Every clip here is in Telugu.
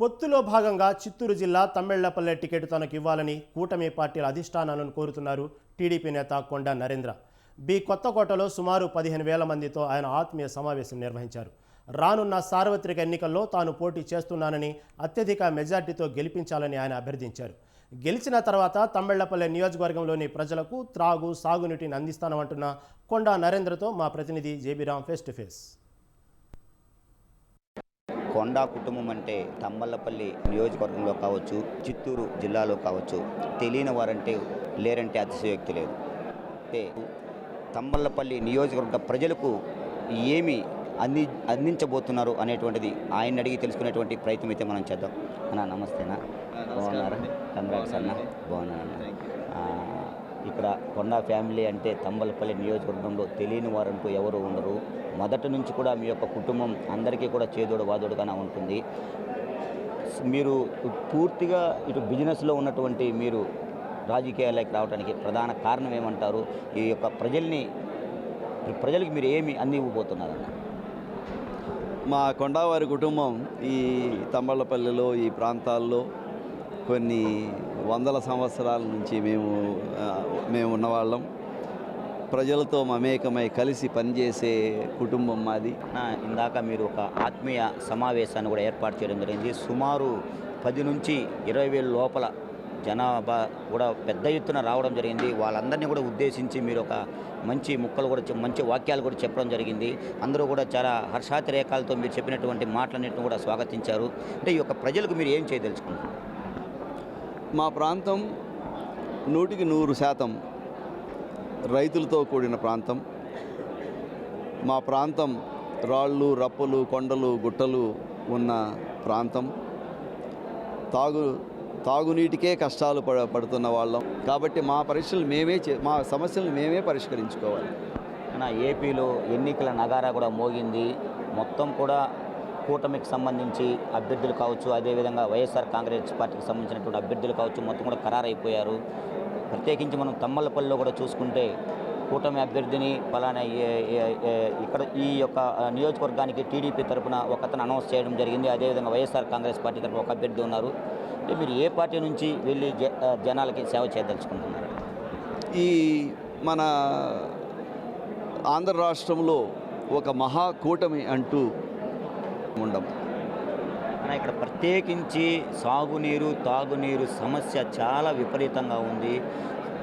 పొత్తులో భాగంగా చిత్తూరు జిల్లా తమ్మెళ్ళపల్లె టికెట్ తనకు ఇవ్వాలని కూటమి పార్టీల అధిష్టానాలను కోరుతున్నారు టీడీపీ నేత కొండ నరేంద్ర. బి కొత్తకోటలో సుమారు పదిహేను వేల మందితో ఆయన ఆత్మీయ సమావేశం నిర్వహించారు. రానున్న సార్వత్రిక ఎన్నికల్లో తాను పోటీ చేస్తున్నానని అత్యధిక మెజార్టీతో గెలిపించాలని ఆయన అభ్యర్థించారు. గెలిచిన తర్వాత తమ్మెళ్ళపల్లె నియోజకవర్గంలోని ప్రజలకు త్రాగు సాగునీటిని అందిస్తానంటున్న కొండ నరేంద్రతో మా ప్రతినిధి JB Ram face to face Konda కుటుంబం అంటే తమ్మల్లపల్లి నియోజకవర్గంలో కావచ్చు చిత్తూరు జిల్లాలో కావచ్చు తెలియని వారంటే లేరంటే అతిశయోక్తి లేదు. అంటే తమ్మల్లపల్లి నియోజకవర్గ ప్రజలకు ఏమి అంది అందించబోతున్నారు అనేటువంటిది ఆయన అడిగి తెలుసుకునేటువంటి ప్రయత్నం అయితే మనం చేద్దాం. అన్న నమస్తేనా. బాగున్నారా? కంగ్రాట్స్ అన్న. బాగున్నాను ఇక్కడ కొండా ఫ్యామిలీ అంటే తంబలపల్లి నియోజకవర్గంలో తెలియని వారంటూ ఎవరు ఉండరు. మొదటి నుంచి కూడా మీ యొక్క కుటుంబం అందరికీ కూడా చేదోడు వాదోడుగానే ఉంటుంది. మీరు పూర్తిగా ఇటు బిజినెస్లో ఉన్నటువంటి మీరు రాజకీయాలకి రావడానికి ప్రధాన కారణం ఏమంటారు? ఈ యొక్క ప్రజల్ని ప్రజలకు మీరు ఏమి అందివ్వబోతున్నారన్న? మా కొండావారి కుటుంబం ఈ తమ్మళ్ళపల్లిలో ఈ ప్రాంతాల్లో కొన్ని వందల సంవత్సరాల నుంచి మేము మేము ఉన్నవాళ్ళం. ప్రజలతో మమేకమై కలిసి పనిచేసే కుటుంబం మాది. ఇందాక మీరు ఒక ఆత్మీయ సమావేశాన్ని కూడా ఏర్పాటు చేయడం జరిగింది. సుమారు పది నుంచి ఇరవై వేల లోపల జనాభా కూడా పెద్ద ఎత్తున రావడం జరిగింది. వాళ్ళందరినీ కూడా ఉద్దేశించి మీరు ఒక మంచి ముక్కలు కూడా మంచి వాక్యాలు కూడా చెప్పడం జరిగింది. అందరూ కూడా చాలా హర్షాతిరేకాలతో మీరు చెప్పినటువంటి మాటలన్నింటిని కూడా స్వాగతించారు. అంటే ఈ యొక్క ప్రజలకు మీరు ఏం చేయదలుచుకుంటున్నారు? మా ప్రాంతం నూటికి నూరు శాతం రైతులతో కూడిన ప్రాంతం. మా ప్రాంతం రాళ్ళు రప్పలు కొండలు గుట్టలు ఉన్న ప్రాంతం. తాగు తాగునీటికే కష్టాలు పడ పడుతున్న వాళ్ళం. కాబట్టి మా పరీక్షలు మేమే చే- మా సమస్యలు మేమే పరిష్కరించుకోవాలి. ఏపీలో ఎన్నికల నగారా కూడా మోగింది. మొత్తం కూడా కూటమికి సంబంధించి అభ్యర్థులు కావచ్చు అదేవిధంగా వైఎస్ఆర్ కాంగ్రెస్ పార్టీకి సంబంధించినటువంటి అభ్యర్థులు కావచ్చు మొత్తం కూడా ఖరారైపోయారు. ప్రత్యేకించి మనం తమ్మలపల్లిలో కూడా చూసుకుంటే కూటమి అభ్యర్థిని పలానా ఇక్కడ ఈ యొక్క నియోజకవర్గానికి టీడీపీ తరఫున ఒక అతను అనౌన్స్ చేయడం జరిగింది. అదేవిధంగా వైఎస్ఆర్ కాంగ్రెస్ పార్టీ తరఫున ఒక అభ్యర్థి ఉన్నారు. మీరు ఏ పార్టీ నుంచి వెళ్ళి జ- జనాలకి సేవ చేయదలుచుకుంటున్నారు? ఈ మన ఆంధ్ర రాష్ట్రంలో ఒక మహాకూటమి అంటూ ఉండం ఇక్కడ ప్రత్యేకించి సాగునీరు తాగునీరు సమస్య చాలా విపరీతంగా ఉంది.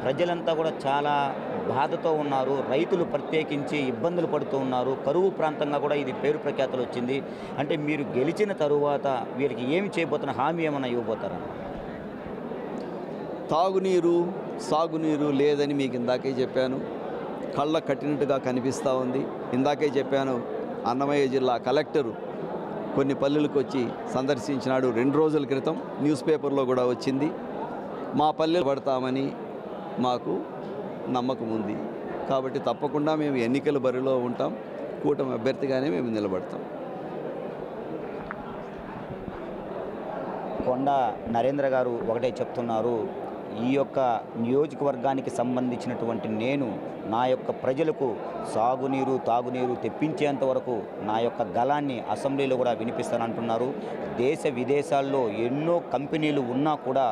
ప్రజలంతా కూడా చాలా బాధతో ఉన్నారు. రైతులు ప్రత్యేకించి ఇబ్బందులు పడుతూ ఉన్నారు. కరువు ప్రాంతంగా కూడా ఇది పేరు ప్రఖ్యాతలు వచ్చింది. అంటే మీరు గెలిచిన తరువాత వీరికి ఏమి చేయబోతున్న హామీ ఏమైనా ఇవ్వబోతారా? తాగునీరు సాగునీరు లేదని మీకు ఇందాకే చెప్పాను. కళ్ళ కట్టినట్టుగా కనిపిస్తూ ఉంది. ఇందాకే చెప్పాను అన్నమయ్య జిల్లా కలెక్టరు కొన్ని పల్లెలకు వచ్చి సందర్శించినాడు. రెండు రోజుల క్రితం న్యూస్ పేపర్లో కూడా వచ్చింది. మా పల్లెలు పడతామని మాకు నమ్మకం ఉంది. కాబట్టి తప్పకుండా మేము ఎన్నికల బరిలో ఉంటాం. కూటమి అభ్యర్థిగానే మేము నిలబడతాం. కొండ నరేంద్ర గారు ఒకటే చెప్తున్నారు. ఈ యొక్క నియోజకవర్గానికి సంబంధించినటువంటి నేను నా యొక్క ప్రజలకు సాగునీరు తాగునీరు తెప్పించేంత వరకు నా యొక్క గలాన్ని అసెంబ్లీలో కూడా వినిపిస్తానంటున్నారు. దేశ విదేశాల్లో ఎన్నో కంపెనీలు ఉన్నా కూడా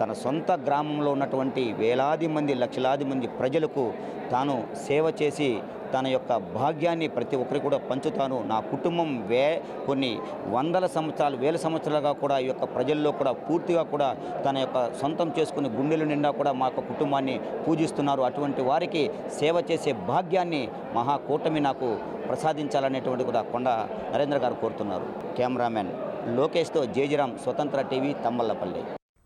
తన సొంత గ్రామంలో ఉన్నటువంటి వేలాది మంది లక్షలాది మంది ప్రజలకు తాను సేవ చేసి తన యొక్క భాగ్యాన్ని ప్రతి ఒక్కరికి కూడా పంచుతాను. నా కుటుంబం వే కొన్ని వందల సంవత్సరాలు వేల సంవత్సరాలుగా కూడా ఈ యొక్క ప్రజల్లో కూడా పూర్తిగా కూడా తన యొక్క సొంతం చేసుకుని గుండెల నిండా కూడా మా యొక్క కుటుంబాన్ని పూజిస్తున్నారు. అటువంటి వారికి సేవ చేసే భాగ్యాన్ని మహాకూటమి నాకు ప్రసాదించాలనేటువంటి కూడా కొండ నరేంద్ర గారు కోరుతున్నారు. కెమెరామెన్ లోకేష్తో జేజిరామ్ స్వతంత్ర టీవీ తమ్మల్లపల్లి